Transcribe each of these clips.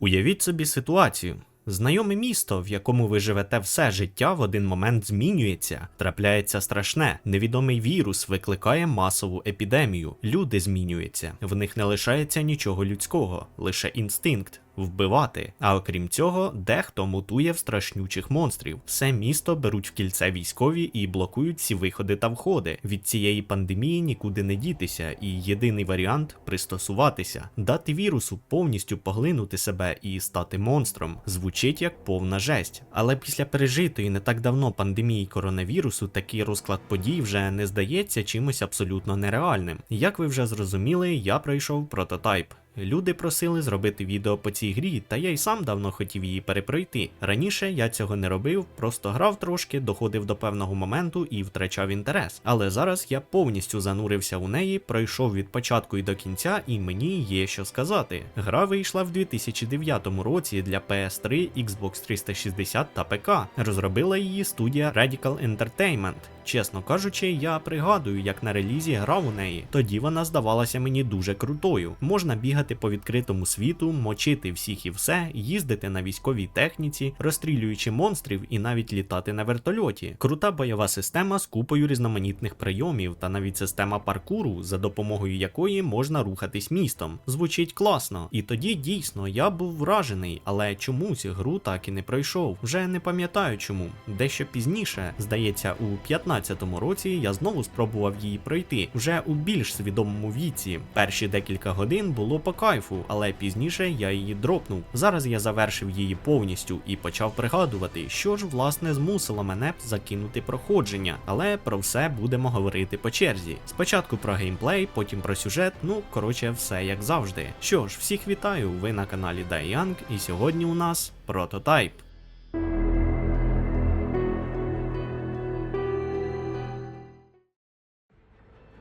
Уявіть собі ситуацію. Знайоме місто, в якому ви живете все життя, в один момент змінюється, трапляється страшне. Невідомий вірус викликає масову епідемію. Люди змінюються. В них не лишається нічого людського, лише інстинкт. Вбивати, а окрім цього, дехто мутує в страшнючих монстрів. Все місто беруть в кільце військові і блокують всі виходи та входи. Від цієї пандемії нікуди не дітися, і єдиний варіант пристосуватися, дати вірусу повністю поглинути себе і стати монстром. Звучить як повна жесть. Але після пережитої не так давно пандемії коронавірусу такий розклад подій вже не здається чимось абсолютно нереальним. Як ви вже зрозуміли, я пройшов прототайп. Люди просили зробити відео по цій грі, та я й сам давно хотів її перепройти. Раніше я цього не робив, просто грав трошки, доходив до певного моменту і втрачав інтерес. Але зараз я повністю занурився у неї, пройшов від початку і до кінця, і мені є що сказати. Гра вийшла в 2009 році для PS3, Xbox 360 та ПК. Розробила її студія Radical Entertainment. Чесно кажучи, я пригадую, як на релізі грав у неї. Тоді вона здавалася мені дуже крутою. Можна бігати по відкритому світу, мочити всіх і все, їздити на військовій техніці, розстрілюючи монстрів і навіть літати на вертольоті. Крута бойова система з купою різноманітних прийомів та навіть система паркуру, за допомогою якої можна рухатись містом. Звучить класно. І тоді дійсно я був вражений, але чомусь гру так і не пройшов. Вже не пам'ятаю чому. Дещо пізніше, здається, у 15-му році я знову спробував її пройти вже у більш свідомому віці. Перші декілька годин було по кайфу, але пізніше я її дропнув. Зараз я завершив її повністю і почав пригадувати, що ж власне змусило мене закинути проходження, але про все будемо говорити по черзі. Спочатку про геймплей, потім про сюжет, ну коротше, все як завжди. Що ж, всіх вітаю, ви на каналі Дайянг, і сьогодні у нас прототайп.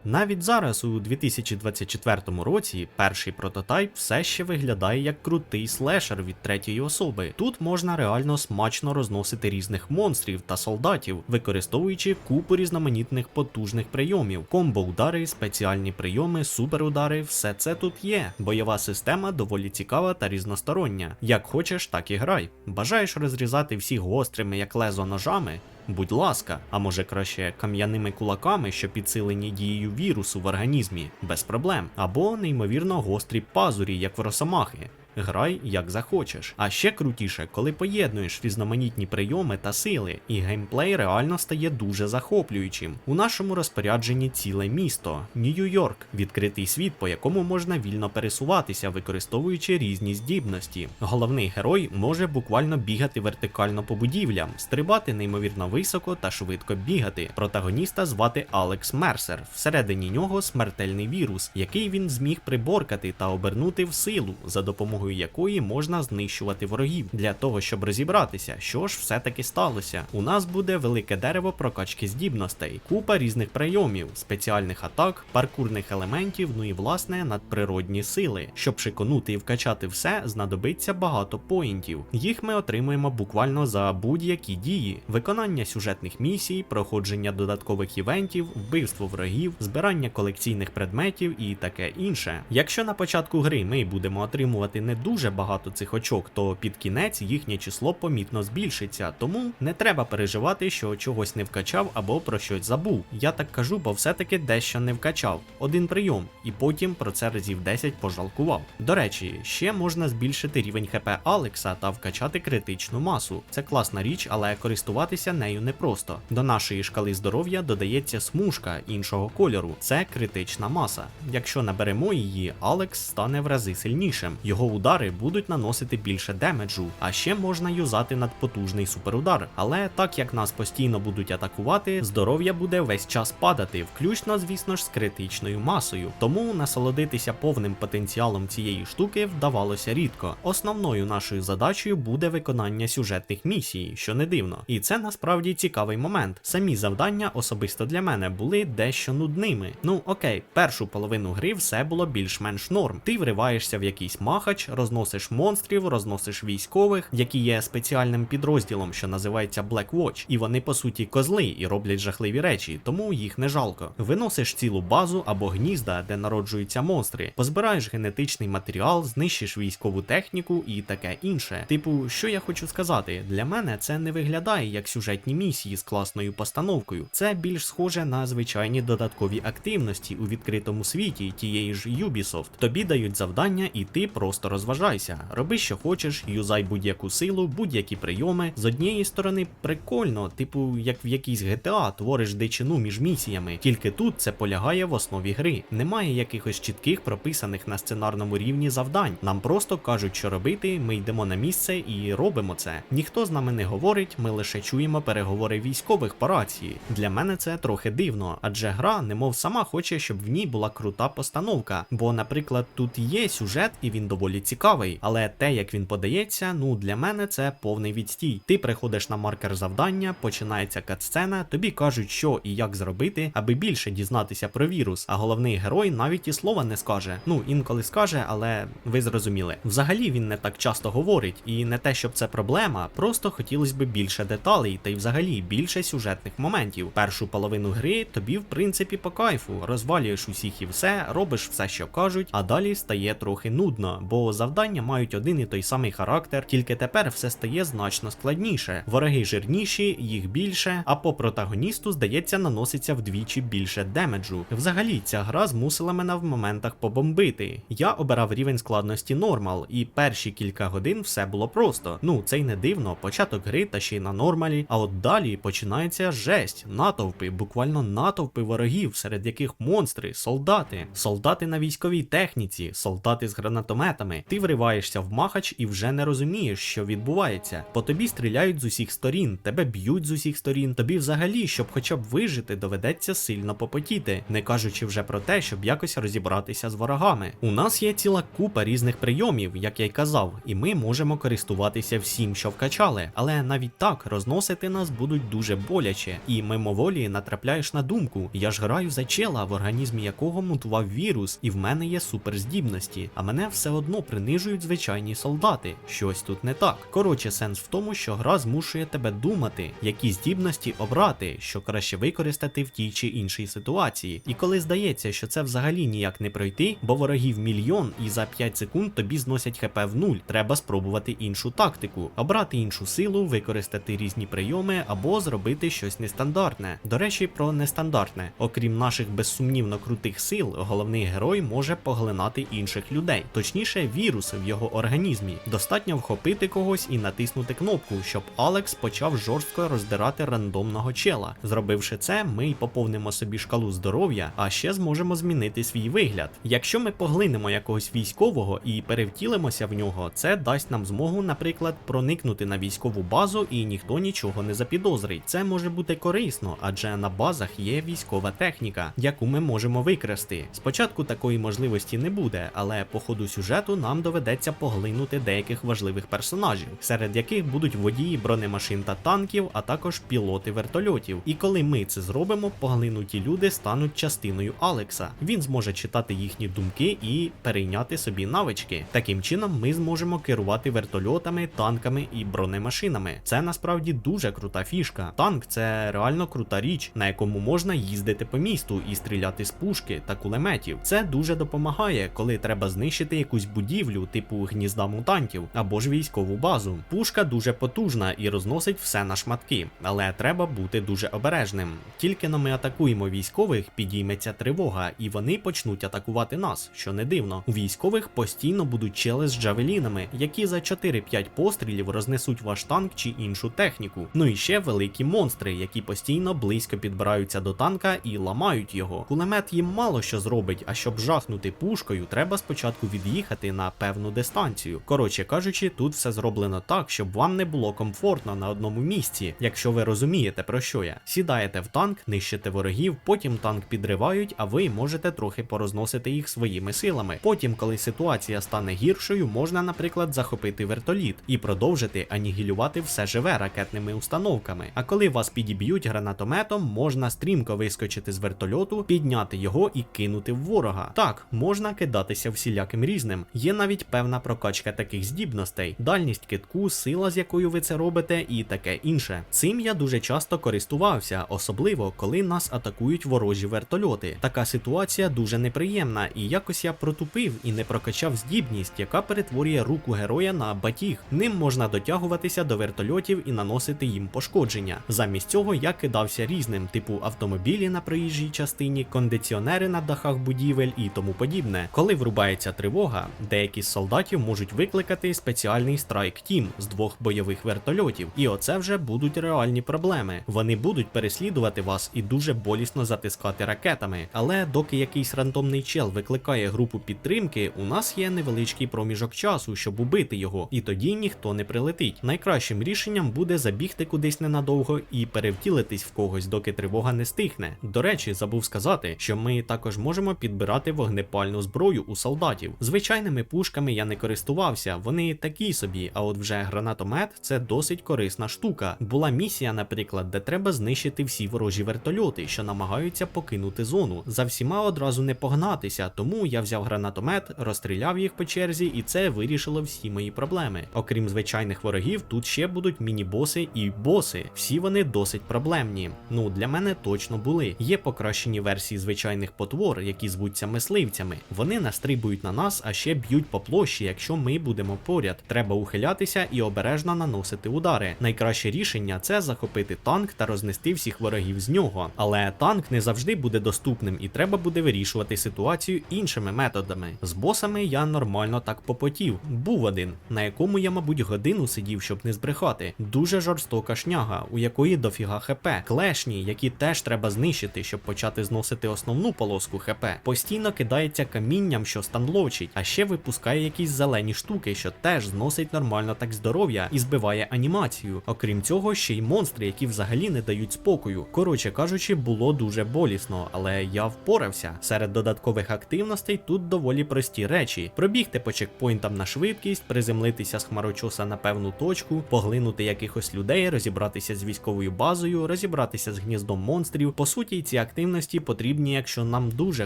Навіть зараз, у 2024 році, перший прототайп все ще виглядає як крутий слешер від третьої особи. Тут можна реально смачно розносити різних монстрів та солдатів, використовуючи купу різноманітних потужних прийомів, комбо-удари, спеціальні прийоми, суперудари, все це тут є. Бойова система доволі цікава та різностороння. Як хочеш, так і грай. Бажаєш розрізати всіх гострими, як лезо ножами? Будь ласка, а може краще кам'яними кулаками, що підсилені дією вірусу в організмі, без проблем, або неймовірно гострі пазурі, як в росомахи. Грай як захочеш. А ще крутіше, коли поєднуєш різноманітні прийоми та сили, і геймплей реально стає дуже захоплюючим. У нашому розпорядженні ціле місто Нью-Йорк, відкритий світ, по якому можна вільно пересуватися, використовуючи різні здібності. Головний герой може буквально бігати вертикально по будівлям, стрибати неймовірно високо та швидко бігати. Протагоніста звати Алекс Мерсер. Всередині нього смертельний вірус, який він зміг приборкати та обернути в силу за допомогою якої можна знищувати ворогів. Для того, щоб розібратися, що ж все-таки сталося. У нас буде велике дерево прокачки здібностей, купа різних прийомів, спеціальних атак, паркурних елементів, ну і власне надприродні сили. Щоб шиконути і вкачати все, знадобиться багато поінтів. Їх ми отримуємо буквально за будь-які дії: виконання сюжетних місій, проходження додаткових івентів, вбивство ворогів, збирання колекційних предметів і таке інше. Якщо на початку гри ми будемо отримувати не дуже багато цих очок, то під кінець їхнє число помітно збільшиться, тому не треба переживати, що чогось не вкачав або про щось забув. Я так кажу, бо все-таки дещо не вкачав. Один прийом, і потім про це разів 10 пожалкував. До речі, ще можна збільшити рівень ХП Алекса та вкачати критичну масу. Це класна річ, але користуватися нею непросто. До нашої шкали здоров'я додається смужка іншого кольору. Це критична маса. Якщо наберемо її, Алекс стане в рази сильнішим. Його удари будуть наносити більше демеджу, а ще можна юзати надпотужний суперудар. Але так як нас постійно будуть атакувати, здоров'я буде весь час падати, включно, звісно ж, з критичною масою. Тому насолодитися повним потенціалом цієї штуки вдавалося рідко. Основною нашою задачею буде виконання сюжетних місій, що не дивно. І це насправді цікавий момент. Самі завдання особисто для мене були дещо нудними. Ну окей, першу половину гри все було більш-менш норм. Ти вриваєшся в якийсь махач, Розносиш монстрів, розносиш військових, які є спеціальним підрозділом, що називається Black Watch, і вони по суті козли і роблять жахливі речі, тому їх не жалко. Виносиш цілу базу або гнізда, де народжуються монстри, позбираєш генетичний матеріал, знищиш військову техніку і таке інше. Типу, що я хочу сказати, для мене це не виглядає як сюжетні місії з класною постановкою. Це більш схоже на звичайні додаткові активності у відкритому світі тієї ж Ubisoft. Тобі дають завдання, і ти просто розважайся. Роби, що хочеш, юзай будь-яку силу, будь-які прийоми. З однієї сторони, прикольно, типу, як в якійсь GTA, твориш дичину між місіями. Тільки тут це полягає в основі гри. Немає якихось чітких прописаних на сценарному рівні завдань. Нам просто кажуть, що робити. Ми йдемо на місце і робимо це. Ніхто з нами не говорить, ми лише чуємо переговори військових по рації. Для мене це трохи дивно, адже гра, немов сама хоче, щоб в ній була крута постановка. Бо, наприклад, тут є сюжет, і він доволі цікавий, але те, як він подається, ну для мене це повний відстій. Ти приходиш на маркер завдання, починається катсцена, тобі кажуть, що і як зробити, аби більше дізнатися про вірус. А головний герой навіть і слова не скаже. Ну інколи скаже, але ви зрозуміли. Взагалі він не так часто говорить, і не те, щоб це проблема, просто хотілося б більше деталей, та й взагалі більше сюжетних моментів. Першу половину гри тобі, в принципі, по кайфу, розвалюєш усіх і все, робиш все, що кажуть, а далі стає трохи нудно, бо завдання мають один і той самий характер, тільки тепер все стає значно складніше. Вороги жирніші, їх більше, а по протагоністу, здається, наноситься вдвічі більше демеджу. Взагалі, ця гра змусила мене в моментах побомбити. Я обирав рівень складності нормал, і перші кілька годин все було просто. Ну, це й не дивно, початок гри та ще й на нормалі. А от далі починається жесть, натовпи, буквально натовпи ворогів, серед яких монстри, солдати, солдати на військовій техніці, солдати з гранатометами. Ти вриваєшся в махач і вже не розумієш, що відбувається. По тобі стріляють з усіх сторін, тебе б'ють з усіх сторін. Тобі взагалі, щоб хоча б вижити, доведеться сильно попотіти, не кажучи вже про те, щоб якось розібратися з ворогами. У нас є ціла купа різних прийомів, як я й казав, і ми можемо користуватися всім, що вкачали. Але навіть так розносити нас будуть дуже боляче, і мимоволі натрапляєш на думку: я ж граю за чела, в організмі якого мутував вірус, і в мене є суперздібності, а мене все одно принижують звичайні солдати. Щось тут не так. Коротше, сенс в тому, що гра змушує тебе думати, які здібності обрати, що краще використати в тій чи іншій ситуації. І коли здається, що це взагалі ніяк не пройти, бо ворогів мільйон і за 5 секунд тобі зносять хп в нуль, треба спробувати іншу тактику, обрати іншу силу, використати різні прийоми або зробити щось нестандартне. До речі, про нестандартне. Окрім наших безсумнівно крутих сил, головний герой може поглинати інших людей, точніше, віруси в його організмі. Достатньо вхопити когось і натиснути кнопку, щоб Алекс почав жорстко роздирати рандомного чела. Зробивши це, ми й поповнимо собі шкалу здоров'я, а ще зможемо змінити свій вигляд. Якщо ми поглинемо якогось військового і перевтілимося в нього, це дасть нам змогу, наприклад, проникнути на військову базу і ніхто нічого не запідозрить. Це може бути корисно, адже на базах є військова техніка, яку ми можемо викрасти. Спочатку такої можливості не буде, але по ходу сюжету нам доведеться поглинути деяких важливих персонажів, серед яких будуть водії бронемашин та танків, а також пілоти вертольотів. І коли ми це зробимо, поглинуті люди стануть частиною Алекса. Він зможе читати їхні думки і перейняти собі навички. Таким чином, ми зможемо керувати вертольотами, танками і бронемашинами. Це насправді дуже крута фішка. Танк це реально крута річ, на якому можна їздити по місту і стріляти з пушки та кулеметів. Це дуже допомагає, коли треба знищити якусь будівлю, типу гнізда мутантів або ж військову базу. Пушка дуже потужна і розносить все на шматки, але треба бути дуже обережним. Тільки но ми атакуємо військових, підійметься тривога, і вони почнуть атакувати нас, що не дивно. У військових постійно будуть чели з джавелінами, які за 4-5 пострілів рознесуть ваш танк чи іншу техніку. Ну і ще великі монстри, які постійно близько підбираються до танка і ламають його. Кулемет їм мало що зробить, а щоб жахнути пушкою, треба спочатку від'їхати на певну дистанцію. Коротше кажучи, тут все зроблено так, щоб вам не було комфортно на одному місці, якщо ви розумієте про що я. Сідаєте в танк, нищите ворогів, потім танк підривають, а ви можете трохи порозносити їх своїми силами. Потім, коли ситуація стане гіршою, можна, наприклад, захопити вертоліт і продовжити анігілювати все живе ракетними установками. А коли вас підіб'ють гранатометом, можна стрімко вискочити з вертольоту, підняти його і кинути в ворога. Так, можна кидатися всіляким різним. Є навіть певна прокачка таких здібностей, дальність китку, сила, з якою ви це робите, і таке інше. Цим я дуже часто користувався, особливо коли нас атакують ворожі вертольоти. Така ситуація дуже неприємна, і якось я протупив і не прокачав здібність, яка перетворює руку героя на батіг. Ним можна дотягуватися до вертольотів і наносити їм пошкодження. Замість цього я кидався різним, типу автомобілі на проїжджій частині, кондиціонери на дахах будівель і тому подібне. Коли врубається тривога, деякі з солдатів можуть викликати спеціальний страйк тім з двох бойових вертольотів, і оце вже будуть реальні проблеми. Вони будуть переслідувати вас і дуже болісно затискати ракетами. Але доки якийсь рандомний чел викликає групу підтримки, у нас є невеличкий проміжок часу, щоб убити його, і тоді ніхто не прилетить. Найкращим рішенням буде забігти кудись ненадовго і перевтілитись в когось, доки тривога не стихне. До речі, забув сказати, що ми також можемо підбирати вогнепальну зброю у солдатів. Звичайними пушками я не користувався, вони такі собі, а от вже гранатомет це досить корисна штука. Була місія, наприклад, де треба знищити всі ворожі вертольоти, що намагаються покинути зону. За всіма одразу не погнатися, тому я взяв гранатомет, розстріляв їх по черзі, і це вирішило всі мої проблеми. Окрім звичайних ворогів, тут ще будуть міні-боси і боси. Всі вони досить проблемні. Ну для мене точно були. Є покращені версії звичайних потвор, які звуться мисливцями. Вони настрибують на нас, а ще б'ють по площі, якщо ми будемо поряд. Треба ухилятися і обережно наносити удари. Найкраще рішення це захопити танк та рознести всіх ворогів з нього. Але танк не завжди буде доступним, і треба буде вирішувати ситуацію іншими методами. З босами я нормально так попотів. Був один, на якому я, мабуть, годину сидів, щоб не збрехати. Дуже жорстока шняга, у якої дофіга хп. Клешні, які теж треба знищити, щоб почати зносити основну полоску хп. Постійно кидається камінням, що станлочить, а ще випускає якісь зелені штуки, що теж зносить нормально так здоров'я і збиває анімацію. Окрім цього, ще й монстри, які взагалі не дають спокою. Коротше кажучи, було дуже болісно, але я впорався. Серед додаткових активностей тут доволі прості речі: пробігти по чекпоінтам на швидкість, приземлитися з хмарочоса на певну точку, поглинути якихось людей, розібратися з військовою базою, розібратися з гніздом монстрів. По суті, ці активності потрібні, якщо нам дуже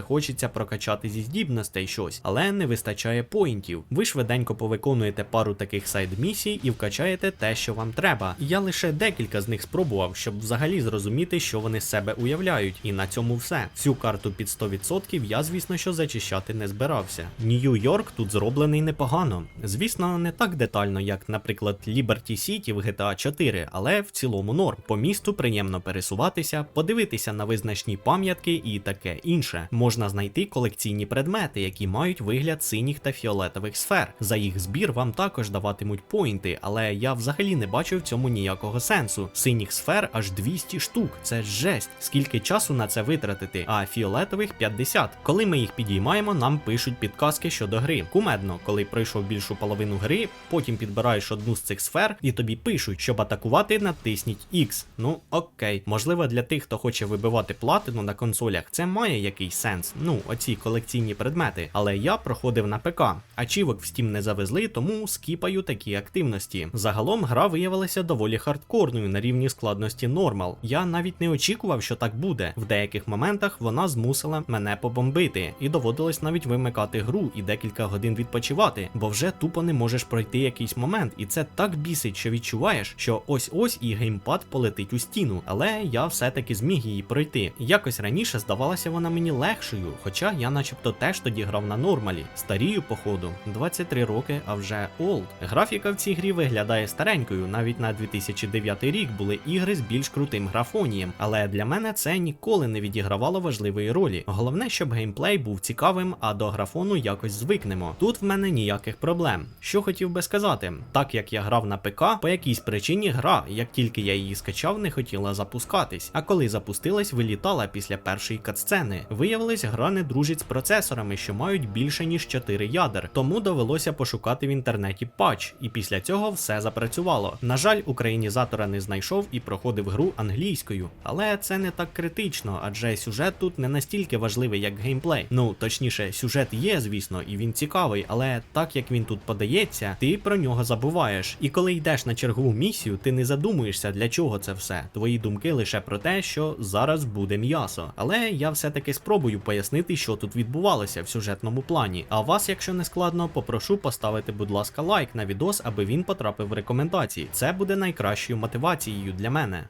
хочеться прокачати зі здібностей щось, але не вистачає поінтів. Ви швиденько повиконуєте пару таких сайд-місій і вкачаєте те, що вам треба. Я лише декілька з них спробував, щоб взагалі зрозуміти, що вони з себе уявляють, і на цьому все. Всю карту під 100% я, звісно, що зачищати не збирався. Нью-Йорк тут зроблений непогано. Звісно, не так детально, як, наприклад, Liberty City в GTA 4, але в цілому норм. По місту приємно пересуватися, подивитися на визначні пам'ятки і таке інше. Можна знайти колекційні предмети, які мають вигляд синіх та фіолетових сфер. За їх збір вам також даватимуть поінти, але я взагалі не бачу в цьому ніякого сенсу. Синіх сфер аж 200 штук. Це жесть. Скільки часу на це витратити? А фіолетових 50. Коли ми їх підіймаємо, нам пишуть підказки щодо гри. Кумедно, коли пройшов більшу половину гри, потім підбираєш одну з цих сфер, і тобі пишуть, щоб атакувати, натисніть X. Ну окей, можливо, для тих, хто хоче вибивати платину на консолях, це має якийсь сенс. Ну, оці колекційні предмети. Але я проходив на ПК. Ачівок в Steam не завезли, тому скіпаю такі активності. Загалом гра виявилася доволі хардкорною на рівні складності нормал. Я навіть не очікував, що так буде. В деяких моментах вона змусила мене побомбити, і доводилось навіть вимикати гру і декілька годин відпочивати, бо вже тупо не можеш пройти якийсь момент, і це так бісить, що відчуваєш, що ось-ось і геймпад полетить у стіну. Але я все-таки зміг її пройти. Якось раніше здавалася вона мені легшою, хоча я, начебто, теж тоді грав на нормалі. Старію, походу, 23 роки, а вже олд. Графіка в цій грі виглядає старенькою. Навіть на 2009 рік були ігри з більш крутим графонієм, але для мене це ніколи не відігравало важливої ролі. Головне, щоб геймплей був цікавим, а до графону якось звикнемо. Тут в мене ніяких проблем. Що хотів би сказати, так як я грав на ПК, по якійсь причині гра, як тільки я її скачав, не хотіла запускатись. А коли запустилась, вилітала після першої катсцени. Виявилось, гра не дружить з процесорами, що мають більше ніж 4 ядер, тому довелося пошукати в інтернеті патч, і після цього все запрацювало. На жаль, українізатора не знайшов і проходив гру англійською, але це не так критично, адже сюжет тут не настільки важливий, як геймплей. Ну точніше, сюжет є, звісно, і він цікавий, але так як він тут подається, ти про нього забуваєш. І коли йдеш на чергову місію, ти не задумуєшся, для чого це все. Твої думки лише про те, що зараз буде м'ясо. Але я все-таки спробую пояснити, що тут відбувалося в сюжетному плані. А вас, якщо не не складно, попрошу поставити, будь ласка, лайк на відос, аби він потрапив в рекомендації. Це буде найкращою мотивацією для мене.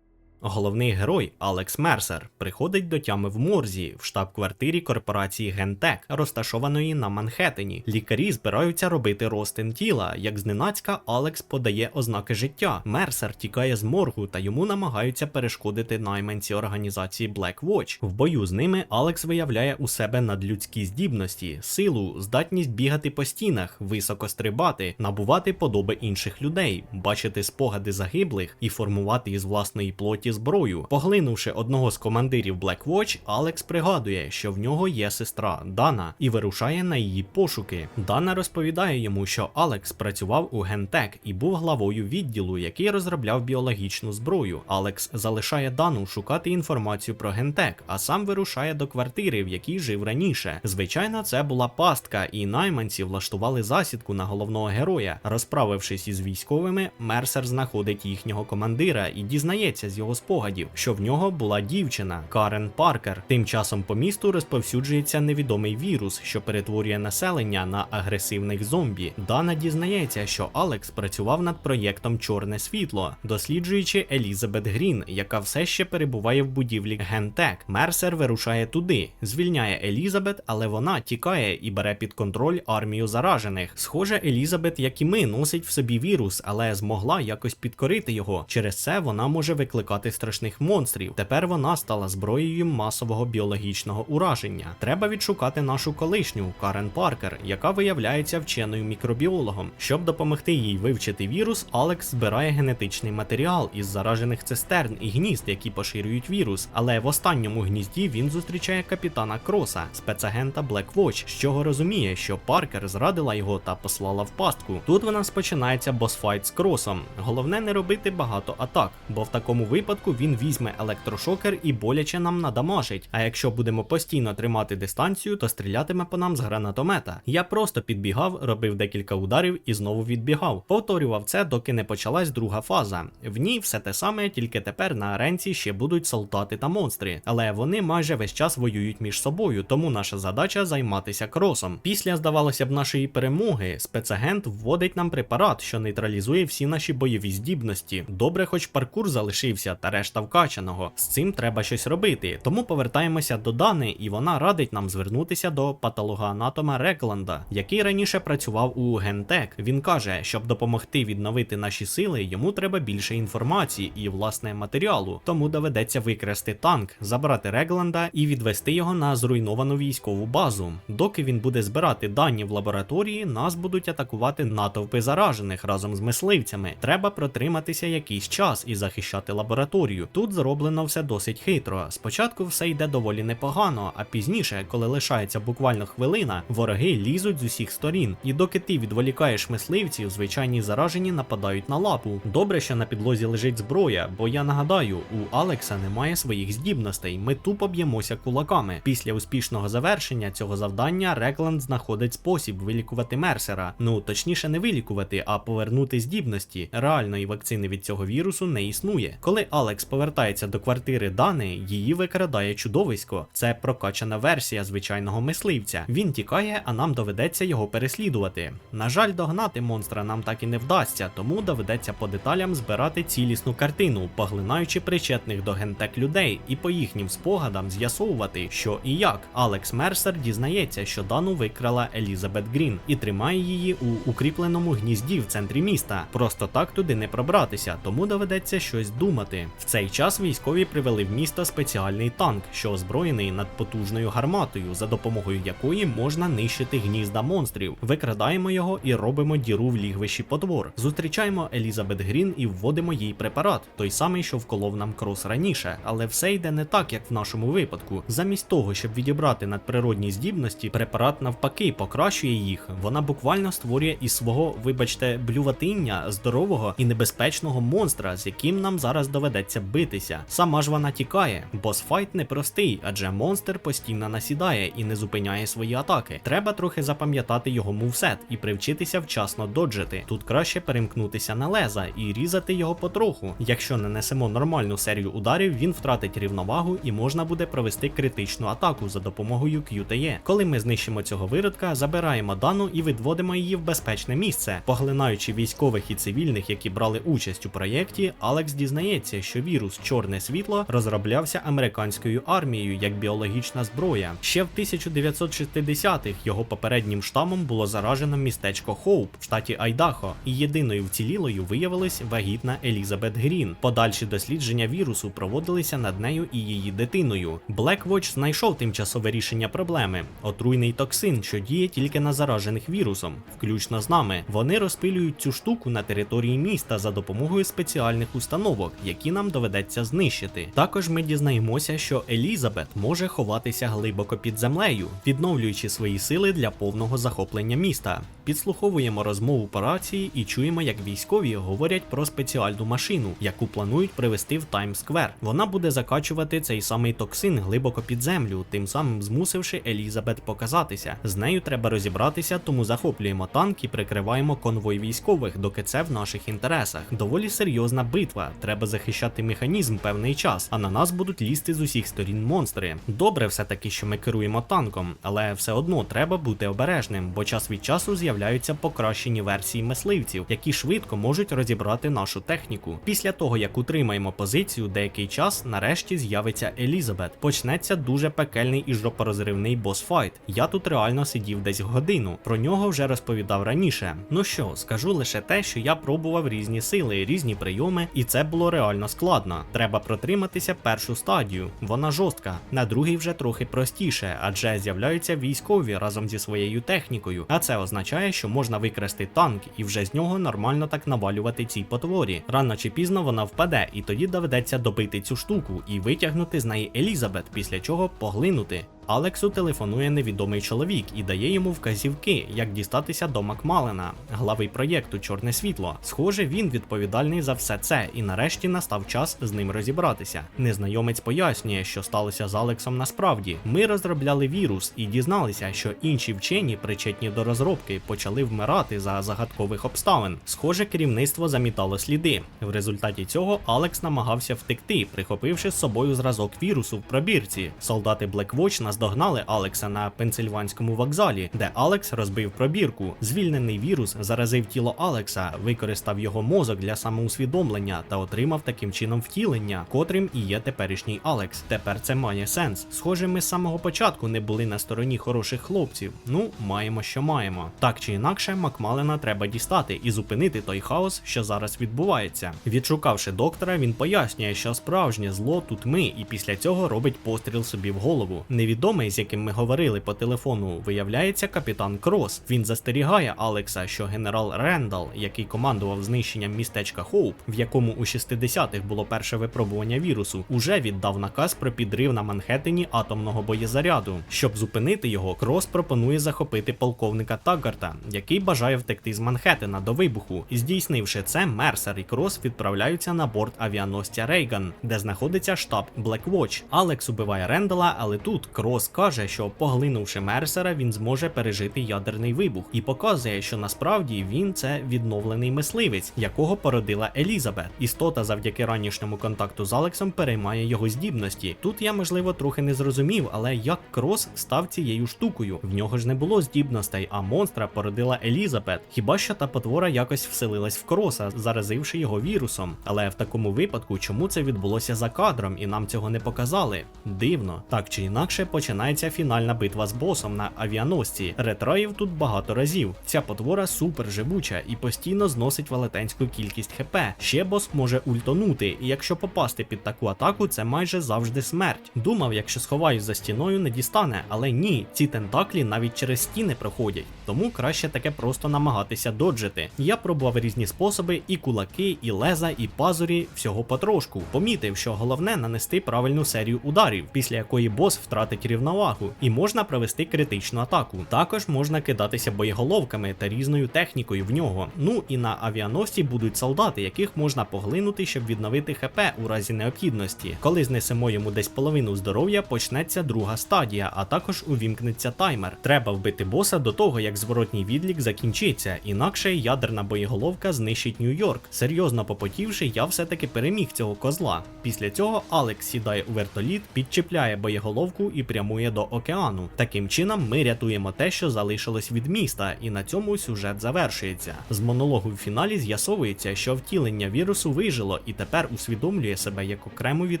Головний герой Алекс Мерсер приходить до тями в Морзі в штаб-квартирі корпорації Гентек, розташованої на Манхеттені. Лікарі збираються робити розтин тіла. Як зненацька Алекс подає ознаки життя. Мерсер тікає з моргу та йому намагаються перешкодити найманці організації Black Watch. В бою з ними Алекс виявляє у себе надлюдські здібності, силу, здатність бігати по стінах, високо стрибати, набувати подоби інших людей, бачити спогади загиблих і формувати із власної плоті зброю. Поглинувши одного з командирів Black Watch, Алекс пригадує, що в нього є сестра Дана, і вирушає на її пошуки. Дана розповідає йому, що Алекс працював у Гентек і був главою відділу, який розробляв біологічну зброю. Алекс залишає Дану шукати інформацію про Гентек, а сам вирушає до квартири, в якій жив раніше. Звичайно, це була пастка, і найманці влаштували засідку на головного героя. Розправившись із військовими, Мерсер знаходить їхнього командира і дізнається з його спогадів, що в нього була дівчина Карен Паркер. Тим часом по місту розповсюджується невідомий вірус, що перетворює населення на агресивних зомбі. Дана дізнається, що Алекс працював над проєктом Чорне світло, досліджуючи Елізабет Грін, яка все ще перебуває в будівлі Гентек. Мерсер вирушає туди, звільняє Елізабет, але вона тікає і бере під контроль армію заражених. Схоже, Елізабет, як і ми, носить в собі вірус, але змогла якось підкорити його. Через це вона може викликати страшних монстрів. Тепер вона стала зброєю масового біологічного ураження. Треба відшукати нашу колишню Карен Паркер, яка виявляється вченою мікробіологом. Щоб допомогти їй вивчити вірус, Алекс збирає генетичний матеріал із заражених цистерн і гнізд, які поширюють вірус. Але в останньому гнізді він зустрічає капітана Кроса, спецагента Black Watch, з чого розуміє, що Паркер зрадила його та послала в пастку. Тут вона спочинається босфайт з Кросом. Головне не робити багато атак, бо в такому випадку він візьме електрошокер і боляче нам надамажить. А якщо будемо постійно тримати дистанцію, то стрілятиме по нам з гранатомета. Я просто підбігав, робив декілька ударів і знову відбігав. Повторював це, доки не почалась друга фаза. В ній все те саме, тільки тепер на аренці ще будуть солдати та монстри, але вони майже весь час воюють між собою, тому наша задача займатися кросом. Після, здавалося б, нашої перемоги спецагент вводить нам препарат, що нейтралізує всі наші бойові здібності. Добре, хоч паркур залишився та решта вкачаного. З цим треба щось робити. Тому повертаємося до Дани, і вона радить нам звернутися до патологоанатома Рекланда, який раніше працював у Гентек. Він каже, щоб допомогти відновити наші сили, йому треба більше інформації і власне матеріалу. Тому доведеться викрасти танк, забрати Регланда і відвести його на зруйновану військову базу. Доки він буде збирати дані в лабораторії, нас будуть атакувати натовпи заражених разом з мисливцями. Треба протриматися якийсь час і захищати лабораторію. Тут зроблено все досить хитро. Спочатку все йде доволі непогано, а пізніше, коли лишається буквально хвилина, вороги лізуть з усіх сторін. І доки ти відволікаєш мисливців, звичайні заражені нападають на лапу. Добре, що на підлозі лежить зброя, бо я нагадаю, у Алекса немає своїх здібностей. Ми тупо б'ємося кулаками. Після успішного завершення цього завдання Рекланд знаходить спосіб вилікувати Мерсера. Ну точніше, не вилікувати, а повернути здібності. Реальної вакцини від цього вірусу не існує. Коли Алекс повертається до квартири Дани, її викрадає чудовисько. Це прокачана версія звичайного мисливця. Він тікає, а нам доведеться його переслідувати. На жаль, догнати монстра нам так і не вдасться, тому доведеться по деталям збирати цілісну картину, поглинаючи причетних до гентек людей, і по їхнім спогадам з'ясовувати, що і як. Алекс Мерсер дізнається, що Дану викрала Елізабет Грін і тримає її у укріпленому гнізді в центрі міста. Просто так туди не пробратися, тому доведеться щось думати. В цей час військові привели в місто спеціальний танк, що озброєний надпотужною гарматою, за допомогою якої можна нищити гнізда монстрів. Викрадаємо його і робимо діру в лігвищі потвор. Зустрічаємо Елізабет Грін і вводимо їй препарат, той самий, що вколов нам крос раніше, але все йде не так, як в нашому випадку. Замість того, щоб відібрати надприродні здібності, препарат навпаки покращує їх. Вона буквально створює із свого, вибачте, блюватиння здорового і небезпечного монстра, з яким нам зараз доведеться доведеться битися. Сама ж вона тікає. Босфайт непростий, адже монстр постійно насідає і не зупиняє свої атаки. Треба трохи запам'ятати його мувсет і привчитися вчасно доджити. Тут краще перемкнутися на леза і різати його потроху. Якщо нанесемо нормальну серію ударів, він втратить рівновагу і можна буде провести критичну атаку за допомогою QTE. Коли ми знищимо цього виродка, забираємо дану і відводимо її в безпечне місце. Поглинаючи військових і цивільних, які брали участь у проєкті, Алекс дізнається, що вірус Чорне світло розроблявся американською армією як біологічна зброя. Ще в 1960-х його попереднім штамом було заражено містечко Хоуп в штаті Айдахо, і єдиною вцілілою виявилась вагітна Елізабет Грін. Подальші дослідження вірусу проводилися над нею і її дитиною. Blackwatch знайшов тимчасове рішення проблеми: отруйний токсин, що діє тільки на заражених вірусом, включно з нами. Вони розпилюють цю штуку на території міста за допомогою спеціальних установок, які нам доведеться знищити. Також ми дізнаємося, що Елізабет може ховатися глибоко під землею, відновлюючи свої сили для повного захоплення міста. Підслуховуємо розмову по рації і чуємо, як військові говорять про спеціальну машину, яку планують привезти в Таймс-сквер. Вона буде закачувати цей самий токсин глибоко під землю, тим самим змусивши Елізабет показатися. З нею треба розібратися, тому захоплюємо танк і прикриваємо конвой військових, доки це в наших інтересах. Доволі серйозна битва. Треба захищати механізм певний час, а на нас будуть лізти з усіх сторін монстри. Добре, все таки, що ми керуємо танком, але все одно треба бути обережним, бо час від часу з'являються покращені версії мисливців, які швидко можуть розібрати нашу техніку. Після того, як утримаємо позицію деякий час, нарешті з'явиться Елізабет. Почнеться дуже пекельний і жопорозривний босфайт. Я тут реально сидів десь годину. Про нього вже розповідав раніше. Ну що, скажу лише те, що я пробував різні сили, різні прийоми, і це було реально складно. Треба протриматися першу стадію. Вона жорстка. На другій вже трохи простіше, адже з'являються військові разом зі своєю технікою. А це означає, що можна викрасти танк і вже з нього нормально так навалювати цій потворі. Рано чи пізно вона впаде, і тоді доведеться добити цю штуку і витягнути з неї Елізабет, після чого поглинути. Алексу телефонує невідомий чоловік і дає йому вказівки, як дістатися до Макмалена, глави проєкту Чорне світло. Схоже, він відповідальний за все це, і нарешті настав час з ним розібратися. Незнайомець пояснює, що сталося з Алексом насправді. Ми розробляли вірус і дізналися, що інші вчені, причетні до розробки, почали вмирати за загадкових обставин. Схоже, керівництво замітало сліди. В результаті цього Алекс намагався втекти, прихопивши з собою зразок вірусу в пробірці. Солдати Blackwatch наздогнали Алекса на пенсильванському вокзалі, де Алекс розбив пробірку. Звільнений вірус заразив тіло Алекса, використав його мозок для самоусвідомлення та отримав таким чином втілення, котрим і є теперішній Алекс. Тепер це має сенс. Схоже, ми з самого початку не були на стороні хороших хлопців. Ну, маємо, що маємо. Так чи інакше, Макмалена треба дістати і зупинити той хаос, що зараз відбувається. Відшукавши доктора, він пояснює, що справжнє зло тут ми, і після цього робить постріл собі в голову. Невідомий, з яким ми говорили по телефону, виявляється капітан Крос. Він застерігає Алекса, що генерал Рендал, який командував знищенням містечка Хоуп, в якому у 60-х було перше випробування вірусу, уже віддав наказ про підрив на Манхеттені атомного боєзаряду. Щоб зупинити його, Крос пропонує захопити полковника Таггарта, який бажає втекти з Манхеттена до вибуху. Здійснивши це, Мерсер і Крос відправляються на борт авіаносця Рейган, де знаходиться штаб Blackwatch. Алекс убиває Рендала, але тут Крос каже, що поглинувши Мерсера, він зможе пережити ядерний вибух, і показує, що насправді він це відновлений мисливець, якого породила Елізабет. Істота завдяки ранішньому контакту з Алексом переймає його здібності. Тут я можливо трохи не зрозумів, але як Крос став цією штукою? В нього ж не було здібностей, а монстра породила Елізабет. Хіба що та потвора якось вселилась в Кроса, заразивши його вірусом. Але в такому випадку, чому це відбулося за кадром і нам цього не показали? Дивно, так чи інакше починається фінальна битва з босом на авіаносці. Ретроїв тут багато разів. Ця потвора супер живуча і постійно зносить велетенську кількість хп. Ще бос може ультонути, і якщо попасти під таку атаку, це майже завжди смерть. Думав, якщо сховаюсь за стіною, не дістане, але ні, ці тентаклі навіть через стіни проходять. тому краще таке просто намагатися доджити. Я пробував різні способи, і кулаки, і леза, і пазурі, всього потрошку. Помітив, що головне нанести правильну серію ударів, після якої бос втратить рівновагу, і можна провести критичну атаку. Також можна кидатися боєголовками та різною технікою в нього. Ну і на авіаносці будуть солдати, яких можна поглинути, щоб відновити ХП у разі необхідності. Коли знесемо йому десь половину здоров'я, почнеться друга стадія, а також увімкнеться таймер. Треба вбити боса до того, як зворотній відлік закінчиться, інакше ядерна боєголовка знищить Нью-Йорк. Серйозно попотівши, я все-таки переміг цього козла. Після цього Алекс сідає у вертоліт, підчіпляє боєголовку і прямує до океану. Таким чином, ми рятуємо те, що залишилось від міста, і на цьому сюжет завершується. З монологу в фіналі з'ясовується, що втілення вірусу вижило і тепер усвідомлює себе як окрему від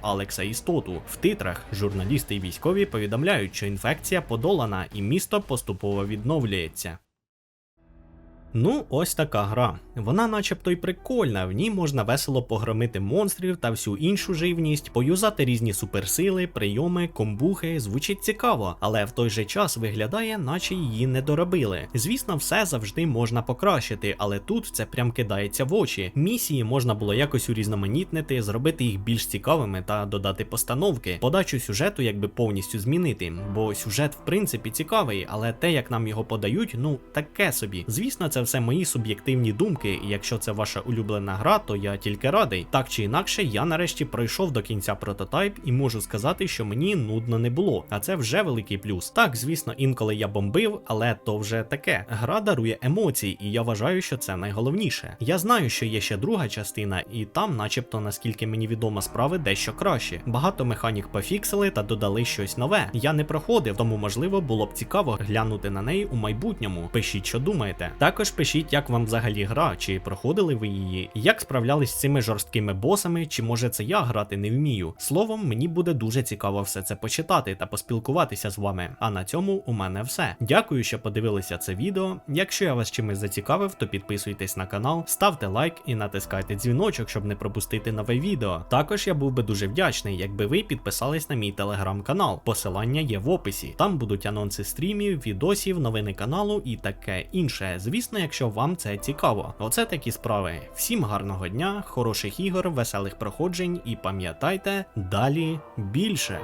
Алекса істоту. В титрах журналісти і військові повідомляють, що інфекція подолана і місто поступово відновлюється. Ну, ось така гра. Вона начебто й прикольна, в ній можна весело погромити монстрів та всю іншу живність, поюзати різні суперсили, прийоми, комбухи, звучить цікаво, але в той же час виглядає, наче її не доробили. Звісно, все завжди можна покращити, але тут це прям кидається в очі. Місії можна було якось урізноманітнити, зробити їх більш цікавими та додати постановки. Подачу сюжету якби повністю змінити, бо сюжет в принципі цікавий, але те, як нам його подають, ну таке собі. Звісно, це все мої суб'єктивні думки, і якщо це ваша улюблена гра, то я тільки радий. Так чи інакше, я нарешті пройшов до кінця прототайп і можу сказати, що мені нудно не було, а це вже великий плюс. Так, звісно, інколи я бомбив, але то вже таке. Гра дарує емоцій, і я вважаю, що це найголовніше. Я знаю, що є ще друга частина, і там, начебто, наскільки мені відомо, справи дещо краще. Багато механік пофіксили та додали щось нове. Я не проходив, тому можливо було б цікаво глянути на неї у майбутньому. Пишіть, що думаєте. Також пишіть, як вам взагалі гра, чи проходили ви її, як справлялись з цими жорсткими босами, чи може це я грати не вмію. Словом, мені буде дуже цікаво все це почитати та поспілкуватися з вами. А на цьому у мене все. Дякую, що подивилися це відео. Якщо я вас чимось зацікавив, то підписуйтесь на канал, ставте лайк і натискайте дзвіночок, щоб не пропустити нове відео. Також я був би дуже вдячний, якби ви підписались на мій телеграм-канал. Посилання є в описі. Там будуть анонси стрімів, відосів, новини каналу і таке інше. Звісно, якщо вам це цікаво. Оце такі справи. Всім гарного дня, хороших ігор, веселих проходжень і пам'ятайте, далі більше.